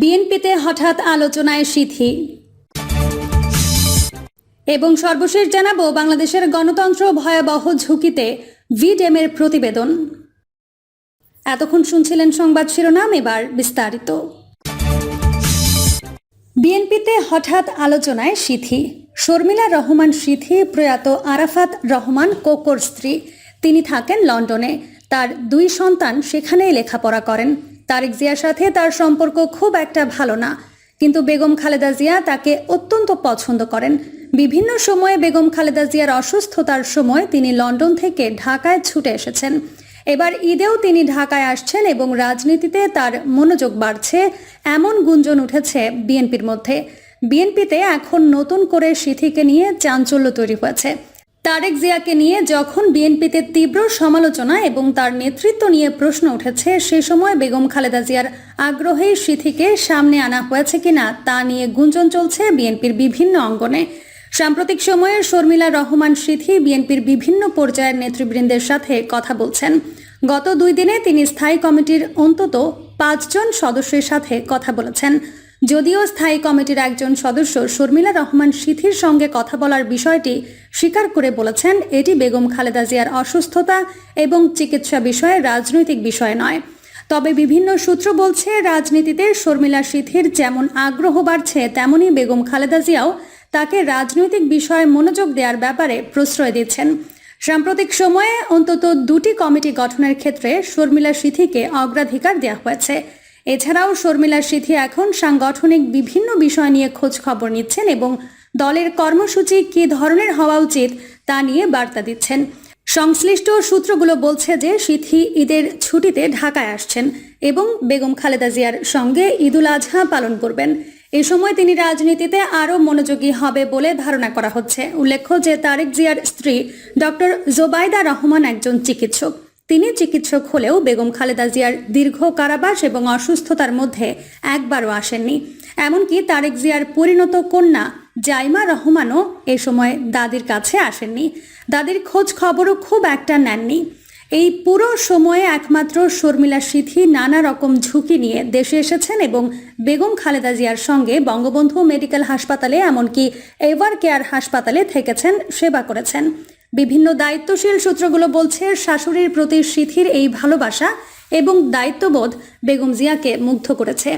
বিএনপিতে হঠাৎ আলোচনায় সিথি। এবং সর্বশেষ জানাব বাংলাদেশের গণতন্ত্র ভয়াবহ ঝুঁকিতে ভিডেমের প্রতিবেদন। এতক্ষণ শুনছিলেন সংবাদ শিরোনাম, এবার বিস্তারিত। বিএনপিতে হঠাৎ আলোচনায় সিথি। শর্মিলা রহমান সিথি, প্রয়াত আরাফাত রহমান কোকর স্ত্রী। তিনি থাকেন লন্ডনে। তার দুই সন্তান সেখানেই লেখাপড়া করেন। তারেক জিয়ার সাথে তার সম্পর্ক খুব একটা ভালো না। কিন্তু বেগম খালেদা জিয়া তাকে অত্যন্ত পছন্দ করেন। বিভিন্ন সময়ে বেগম খালেদা জিয়ার অসুস্থতার সময় তিনি লন্ডন থেকে ঢাকায় ছুটে এসেছেন। এবার ঈদেও তিনি ঢাকায় আসছেন এবং রাজনীতিতে তার মনোযোগ বাড়ছে, এমন গুঞ্জন উঠেছে বিএনপির মধ্যে। বিএনপিতে এখন নতুন করে সিথিকে নিয়ে চাঞ্চল্য তৈরি হয়েছে। তারেক জিয়াকে নিয়ে যখন বিএনপিতে তীব্র সমালোচনা এবং তার নেতৃত্ব নিয়ে প্রশ্ন উঠেছে, সে সময় বেগম খালেদা জিয়ার আগ্রহেই সিথিকে সামনে আনা হয়েছে কিনা তা নিয়ে গুঞ্জন চলছে বিএনপির বিভিন্ন অঙ্গনে। সাম্প্রতিক সময়ে শর্মিলা রহমান সিথি বিএনপির বিভিন্ন পর্যায়ের নেতৃবৃন্দের সাথে কথা বলছেন। গত দুই দিনে তিনি স্থায়ী কমিটির অন্তত পাঁচজন সদস্যের সাথে কথা বলেছেন। যদিও স্থায়ী কমিটির একজন সদস্য শর্মিলা রহমান সিথির সঙ্গে কথা বলার বিষয়টি স্বীকার করে বলেছেন, এটি বেগম খালেদা জিয়ার অসুস্থতা এবং চিকিৎসা বিষয়ে রাজনৈতিক বিষয় নয়। তবে বিভিন্ন সূত্র বলছে, রাজনীতিতে শর্মিলা সিথির যেমন আগ্রহ বাড়ছে, তেমনি বেগম খালেদা জিয়াও তাকে রাজনৈতিক বিষয়ে মনোযোগ দেওয়ার ব্যাপারে প্রশ্রয় দিচ্ছেন। সাম্প্রতিক সময়ে অন্তত দুটি কমিটি গঠনের ক্ষেত্রে শর্মিলা সিথিকে অগ্রাধিকার দেওয়া হয়েছে। এছাড়াও শর্মিলা সিথি এখন সাংগঠনিক বিভিন্ন বিষয় নিয়ে খোঁজ খবর নিচ্ছেন এবং দলের কর্মসূচি কী ধরনের হওয়া উচিত তা নিয়ে বার্তা দিচ্ছেন। সংশ্লিষ্ট সূত্রগুলো বলছে যে সিথি ঈদের ছুটিতে ঢাকায় আসছেন এবং বেগম খালেদা জিয়ার সঙ্গে ঈদুল আজহা পালন করবেন। এ সময় তিনি রাজনীতিতে আরও মনোযোগী হবে বলে ধারণা করা হচ্ছে। উল্লেখ্য যে তারেক জিয়ার স্ত্রী ডক্টর জোবাইদা রহমান একজন চিকিৎসক। তিনি চিকিৎসক হলেও বেগম খালেদা জিয়ার দীর্ঘ কারাবাস এবং অসুস্থতার মধ্যে একবারও আসেননি। এমনকি তারেক জিয়ার পরিণত কন্যা জাইমা রহমানও এ সময় দাদির কাছে আসেননি। দাদির খোঁজ খবরও খুব একটা নেননি। এই পুরো সময়ে একমাত্র শর্মিলা সিথি নানা রকম ঝুঁকি নিয়ে দেশে এসেছেন এবং বেগম খালেদা জিয়ার সঙ্গে বঙ্গবন্ধু মেডিকেল হাসপাতালে এমনকি এভার কেয়ার হাসপাতালে থেকেছেন, সেবা করেছেন। বিভিন্ন দায়িত্বশীল সূত্রগুলো বলছে, শাশুড়ির প্রতি সিথির এই ভালোবাসা এবং দায়িত্ববোধ বেগম জিয়াকে মুগ্ধ করেছে।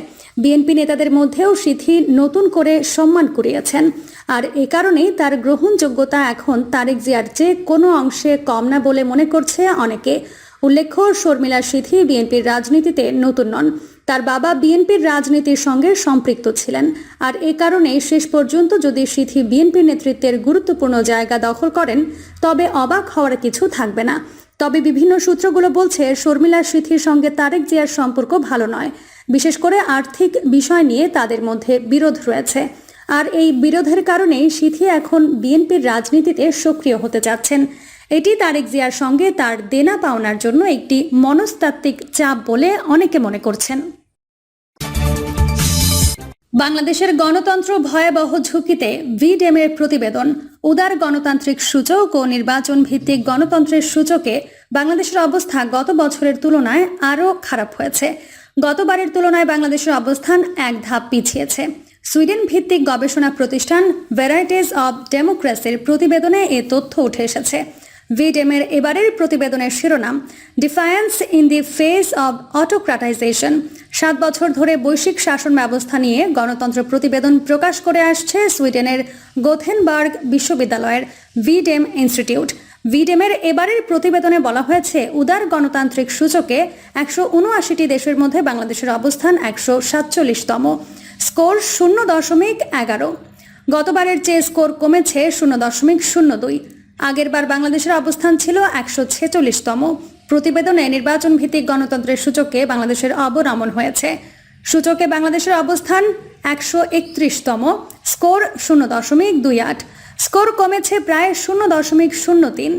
বিএনপি নেতাদের মধ্যেও সিথি নতুন করে সম্মান করিয়েছেন আর এ কারণেই তার গ্রহণযোগ্যতা এখন তারেক জিয়ার চেয়ে কোনো অংশে কম না বলে মনে করছে অনেকে। উল্লেখ্য, শর্মিলা সিথি বিএনপির রাজনীতিতে নতুন নন। তার বাবা বিএনপির রাজনীতির সঙ্গে সম্পৃক্ত ছিলেন। আর এ কারণে শেষ পর্যন্ত যদি সিথি বিএনপির নেতৃত্বের গুরুত্বপূর্ণ জায়গা দখল করেন, তবে অবাক হওয়ার কিছু থাকবে না। তবে বিভিন্ন সূত্রগুলো বলছে, শর্মিলা সিথির সঙ্গে তারেক জিয়ার সম্পর্ক ভালো নয়। বিশেষ করে আর্থিক বিষয় নিয়ে তাদের মধ্যে বিরোধ রয়েছে। আর এই বিরোধের কারণেই সিথি এখন বিএনপির রাজনীতিতে সক্রিয় হতে যাচ্ছেন এটি তারেক জিয়ার সঙ্গে তার দেনা পাওনার জন্য একটি মনস্তাত্ত্বিক চাপ বলে অনেকে মনে করছেন। বাংলাদেশের গণতন্ত্র ভয়াবহ ঝুঁকিতে ভিডেমের প্রতিবেদন, উদার গণতান্ত্রিক সূচক ও নির্বাচন ভিত্তিক গণতন্ত্রের সূচকে বাংলাদেশের অবস্থা গত বছরের তুলনায় আরও খারাপ হয়েছে। গতবারের তুলনায় বাংলাদেশের অবস্থান এক ধাপ পিছিয়েছে। সুইডেন ভিত্তিক গবেষণা প্রতিষ্ঠান ভ্যারাইটিস অব ডেমোক্রেসির প্রতিবেদনে এ তথ্য উঠে এসেছে। ভিডেমের এবারের প্রতিবেদনের শিরোনাম defiance in the face of autocratization সাত বছর ধরে বৈশ্বিক শাসন ব্যবস্থা নিয়ে গণতন্ত্র প্রতিবেদন প্রকাশ করে আসছে সুইডেনের গোথেনবার্গ বিশ্ববিদ্যালয়ের ভিডেম ইনস্টিটিউট ভিডেমের এবারের প্রতিবেদনে বলা হয়েছে, উদার গণতান্ত্রিক সূচকে একশো উনআশিটি দেশের মধ্যে বাংলাদেশের অবস্থান একশো সাতচল্লিশতম। স্কোর শূন্য দশমিক এগারো। গতবারের চেয়ে স্কোর কমেছে শূন্য দশমিক শূন্য দুই। আগেরবার বাংলাদেশের অবস্থান ছিল একশো ছেচল্লিশতম। প্রতিবেদনে নির্বাচন ভিত্তিক গণতন্ত্রের সূচকে বাংলাদেশের অবনমন হয়েছে। সূচকে বাংলাদেশের অবস্থান একশো একত্রিশতম। স্কোর শূন্য দশমিক দুই আট। স্কোর কমেছে প্রায় শূন্য দশমিক শূন্য তিন।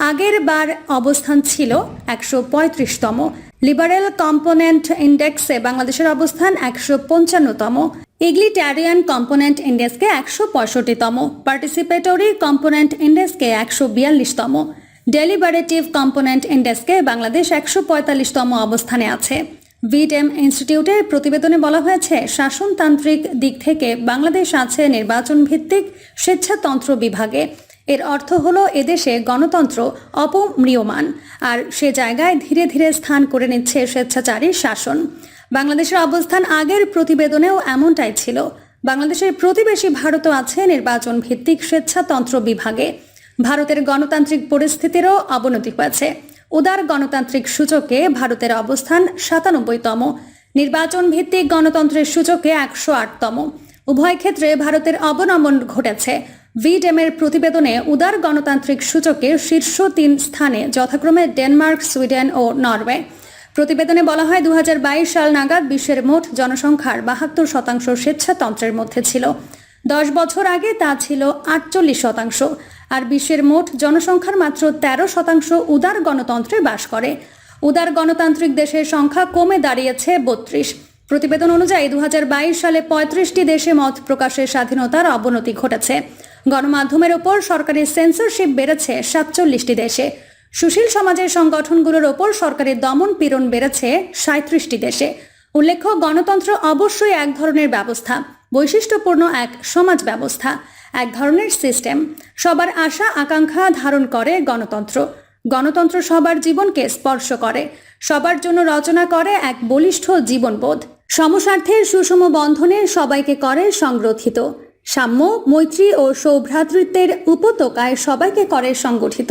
আগের বার অবস্থান ছিল একশো পঁয়ত্রিশতম। লিবারেল কম্পোনেন্ট ইন্ডেক্সে বাংলাদেশের অবস্থান একশো পঞ্চান্নতম। ইগলিটারিয়ান কম্পোনেন্ট ইন্ডেক্সকে একশো পঁয়ষট্টিতম, পার্টিসিপেটরি কম্পোনেন্ট ইন্ডেক্সকে একশো বিয়াল্লিশতম, ডেলিবারেটিভ কম্পোনেন্ট ইন্ডেক্সকে বাংলাদেশ একশো পঁয়তাল্লিশতম অবস্থানে আছে। ভিডেম ইনস্টিটিউটের প্রতিবেদনে বলা হয়েছে, শাসনতান্ত্রিক দিক থেকে বাংলাদেশ আছে নির্বাচন ভিত্তিক স্বেচ্ছাতন্ত্র বিভাগে। এর অর্থ হলো, এদেশে গণতন্ত্র অপমৃয়মান, আর সে জায়গায় ধীরে ধীরে স্থান করে নিচ্ছে স্বেচ্ছাচারী শাসন। বাংলাদেশের অবস্থান আগের প্রতিবেদনেও এমনটাই ছিল। বাংলাদেশের প্রতিবেশী ভারতও আছে নির্বাচন ভিত্তিক স্বেচ্ছাতন্ত্র বিভাগে। ভারতের গণতান্ত্রিক পরিস্থিতিরও অবনতি হয়েছে। উদার গণতান্ত্রিক সূচকে ভারতের অবস্থান সাতানব্বইতম। নির্বাচন ভিত্তিক গণতন্ত্রের সূচকে একশো আটতম। উভয় ক্ষেত্রে ভারতের অবনমন ঘটেছে। ভিডেমের প্রতিবেদনে উদার গণতান্ত্রিক সূচকে শীর্ষ তিন স্থানে যথাক্রমে ডেনমার্ক, সুইডেন ও নরওয়ে। প্রতিবেদনে বলা হয় দু হাজার বাইশ সাল নাগাদ বিশ্বের মোট জনসংখ্যার বাহাত্তর শতাংশ স্বেচ্ছাতন্ত্রের মধ্যে ছিল। দশ বছর আগে তা ছিল আটচল্লিশ শতাংশ, আর বিশ্বের মোট জনসংখ্যার মাত্র তেরো শতাংশ উদার গণতন্ত্রে বাস করে। উদার গণতান্ত্রিক দেশের সংখ্যা কমে দাঁড়িয়েছে বত্রিশ। প্রতিবেদন অনুযায়ী দু হাজার বাইশ সালে পঁয়ত্রিশটি দেশে মত প্রকাশের স্বাধীনতার অবনতি ঘটেছে। গণমাধ্যমের ওপর সরকারি সেন্সরশিপ বেড়েছে সাতচল্লিশটি দেশে। সুশীল সমাজের সংগঠনগুলোর ওপর সরকারের দমন পীড়ন বেড়েছে সাঁত্রিশটি দেশে। উল্লেখ্য, গণতন্ত্র অবশ্যই এক ধরনের ব্যবস্থা, বৈশিষ্ট্যপূর্ণ এক সমাজ ব্যবস্থা, এক ধরনের সিস্টেম। সবার আশা, আকাঙ্ক্ষা ধারণ করে গণতন্ত্র। গণতন্ত্র সবার জীবনকে স্পর্শ করে, সবার জন্য রচনা করে এক বলিষ্ঠ জীবনবোধ। সমস্বার্থের সুষম বন্ধনে সবাইকে করে সংগ্রথিত সাম্য, মৈত্রী ও সৌভ্রাতৃত্বের উপত্যকায় সবাইকে করে সংগঠিত।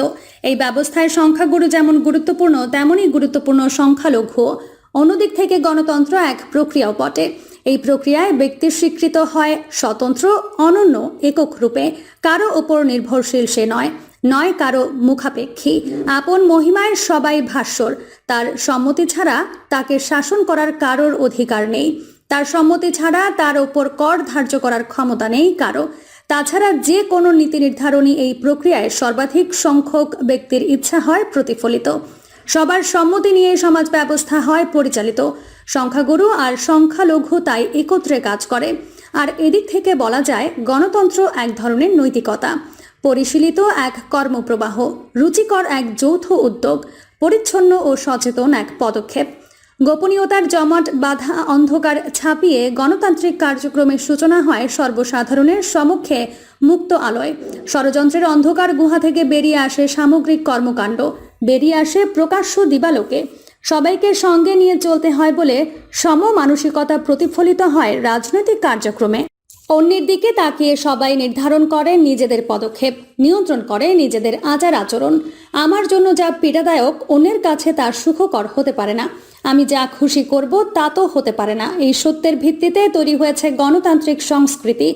এই ব্যবস্থায় সংখ্যাগুরু যেমন গুরুত্বপূর্ণ তেমনই গুরুত্বপূর্ণ সংখ্যালঘু অন্যদিক থেকে গণতন্ত্র এক প্রক্রিয়াও বটে। এই প্রক্রিয়ায় ব্যক্তি স্বীকৃত হয় স্বতন্ত্র, অনন্য, একক রূপে। কারও ওপর নির্ভরশীল সে নয় নয় কারও মুখাপেক্ষী। আপন মহিমায় সবাই ভাস্বর। তার সম্মতি ছাড়া তাকে শাসন করার কারোর অধিকার নেই। তার সম্মতি ছাড়া তার ওপর কর ধার্য করার ক্ষমতা নেই কারও। তাছাড়া যে কোনো নীতি নির্ধারণী এই প্রক্রিয়ায় সর্বাধিক সংখ্যক ব্যক্তির ইচ্ছা হয় প্রতিফলিত। সবার সম্মতি নিয়ে সমাজ ব্যবস্থা হয় পরিচালিত। সংখ্যাগুরু আর সংখ্যালঘু তাই একত্রে কাজ করে। আর এদিক থেকে বলা যায়, গণতন্ত্র এক ধরনের নৈতিকতা। পরিশীলিত এক কর্মপ্রবাহ। রুচিকর এক যৌথ উদ্যোগ। পরিচ্ছন্ন ও সচেতন এক পদক্ষেপ। গোপনীয়তার জমাট বাধা অন্ধকার ছাপিয়ে গণতান্ত্রিক কার্যক্রমের সূচনা হয় সর্বসাধারণের সমক্ষে মুক্ত আলোয়। ষড়যন্ত্রের অন্ধকার গুহা থেকে বেরিয়ে আসে সামগ্রিক কর্মকাণ্ড। বেরিয়ে আসে প্রকাশ্য দিবালোকে। সবাইকে সঙ্গে নিয়ে চলতে হয় বলে সম মানসিকতা প্রতিফলিত হয় রাজনৈতিক কার্যক্রমে। অন্যের দিকে তাকিয়ে সবাই নির্ধারণ করে নিজেদের পদক্ষেপ, নিয়ন্ত্রণ করে নিজেদের আচার আচরণ। আমার জন্য যা পীড়াদায়ক, অন্যের কাছে তার সুখকর হতে পারে না। আমি যা খুশি করব তা তো হতে পারে না। এই সত্যের ভিত্তিতে তৈরি হয়েছে গণতান্ত্রিক সংস্কৃতি।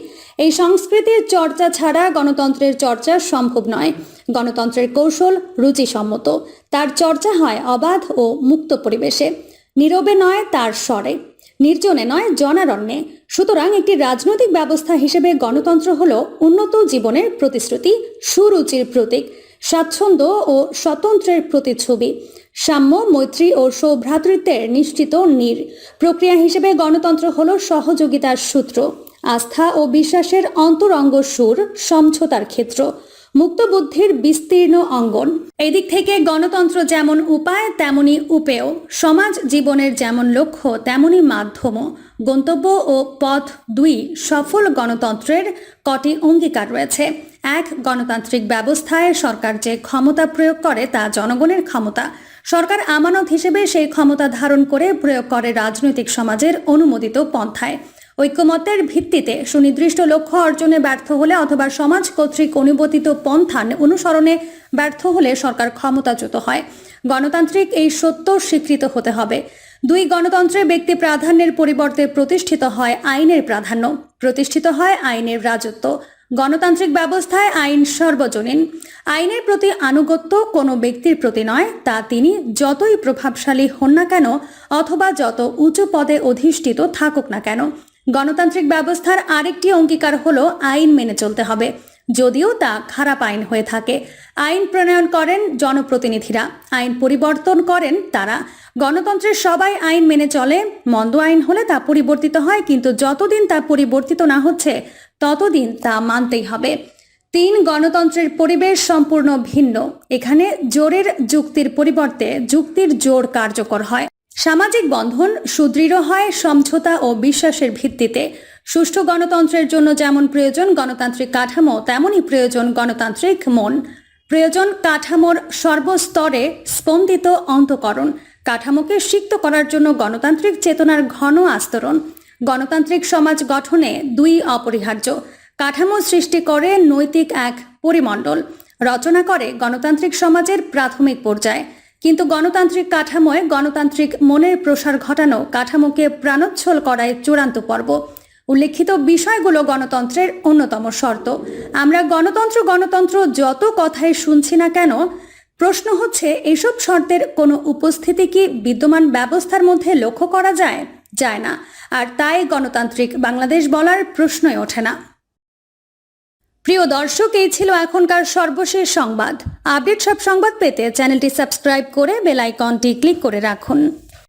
এই সংস্কৃতির চর্চা ছাড়া গণতন্ত্রের চর্চা সম্ভব নয়। গণতন্ত্রের কৌশল রুচিসম্মত। তার চর্চা হয় অবাধ ও মুক্ত পরিবেশে। নীরবে নয় তার স্বরে। নির্জনে নয় জনারণ্যে। সুতরাং একটি রাজনৈতিক ব্যবস্থা হিসেবে গণতন্ত্র হল উন্নত জীবনের প্রতিশ্রুতি, সুরুচির প্রতীক। স্বাচ্ছন্দ্য ও স্বতন্ত্রের প্রতিচ্ছবি। সাম্য, মৈত্রী ও সৌভ্রাতৃত্বের নিশ্চিত নীর। প্রক্রিয়া হিসেবে গণতন্ত্র হল সহযোগিতার সূত্র। আস্থা ও বিশ্বাসের অন্তরঙ্গ সুর, সমঝোতার ক্ষেত্র। মুক্ত বুদ্ধির বিস্তীর্ণ অঙ্গন। এদিক থেকে গণতন্ত্র যেমন উপায়, তেমনি উপেয়। সমাজ জীবনের যেমন লক্ষ্য, তেমনি মাধ্যমও গন্তব্য ও পথ দুই সফল গণতন্ত্রের কটি অঙ্গীকার রয়েছে। এক, গণতান্ত্রিক ব্যবস্থায় সরকার যে ক্ষমতা প্রয়োগ করে তা জনগণের ক্ষমতা। সরকার আমানত হিসেবে সেই ক্ষমতা ধারণ করে প্রয়োগ করে রাজনৈতিক সমাজের অনুমোদিত পন্থায়। ঐক্যমত্যের ভিত্তিতে সুনির্দিষ্ট লক্ষ্য অর্জনে ব্যর্থ হলে অথবা সমাজ কর্তৃক অনুমোদিত পন্থা অনুসরণে ব্যর্থ হলে সরকার ক্ষমতাচ্যুত হয়। গণতান্ত্রিক এই সত্য স্বীকৃত হতে হবে। দুই, গণতন্ত্রে ব্যক্তি প্রাধান্যের পরিবর্তে প্রতিষ্ঠিত হয় আইনের প্রাধান্য। প্রতিষ্ঠিত হয় আইনের রাজত্ব। গণতান্ত্রিক ব্যবস্থায় আইন সর্বজনীন। আইনের প্রতি আনুগত্য কোনো ব্যক্তির প্রতি নয়, তা তিনি যতই প্রভাবশালী হন না কেন অথবা যত উঁচু পদে অধিষ্ঠিত থাকুক না কেন। গণতান্ত্রিক ব্যবস্থার আরেকটি অঙ্গীকার হলো আইন মেনে চলতে হবে। যদিও তা খারাপ আইন হয়ে থাকে। আইন প্রণয়ন করেন জনপ্রতিনিধিরা। আইন পরিবর্তন করেন তারা। গণতন্ত্রের সবাই আইন মেনে চলে। মন্দ আইন হলে তা পরিবর্তিত হয়, কিন্তু যতদিন তা পরিবর্তিত না হচ্ছে, ততদিন তা মানতেই হবে। তিন গণতন্ত্রের পরিবেশ সম্পূর্ণ ভিন্ন। এখানে জোরের যুক্তির পরিবর্তে যুক্তির জোর কার্যকর হয়। সামাজিক বন্ধন সুদৃঢ় হয় সমঝোতা ও বিশ্বাসের ভিত্তিতে। সুষ্ঠু গণতন্ত্রের জন্য যেমন প্রয়োজন গণতান্ত্রিক কাঠামো তেমনই প্রয়োজন গণতান্ত্রিক মন। প্রয়োজন কাঠামোর সর্বস্তরে স্পন্দিত অন্তকরণ, কাঠামোকে সিক্ত করার জন্য গণতান্ত্রিক চেতনার ঘন আস্তরণ। গণতান্ত্রিক সমাজ গঠনে দুই অপরিহার্য, কাঠামো সৃষ্টি করে নৈতিক এক পরিমণ্ডল। রচনা করে গণতান্ত্রিক সমাজের প্রাথমিক পর্যায়ে। কিন্তু গণতান্ত্রিক কাঠামোয় গণতান্ত্রিক মনের প্রসার ঘটানো কাঠামোকে প্রাণোচ্ছল করায় চূড়ান্ত পর্ব। উল্লেখিত বিষয়গুলো গণতন্ত্রের অন্যতম শর্ত। আমরা গণতন্ত্র গণতন্ত্র যত কথাই শুনছি না কেন, প্রশ্ন হচ্ছে, এসব শর্তের কোনো উপস্থিতি কি বিদ্যমান ব্যবস্থার মধ্যে লক্ষ্য করা যায়? যায় না। আর তাই গণতান্ত্রিক বাংলাদেশ বলার প্রশ্নই ওঠে না। প্রিয় দর্শক, এই ছিল এখনকার সর্বশেষ সংবাদ। আপডেট সব সংবাদ পেতে চ্যানেলটি সাবস্ক্রাইব করে বেল আইকনটি ক্লিক করে রাখুন।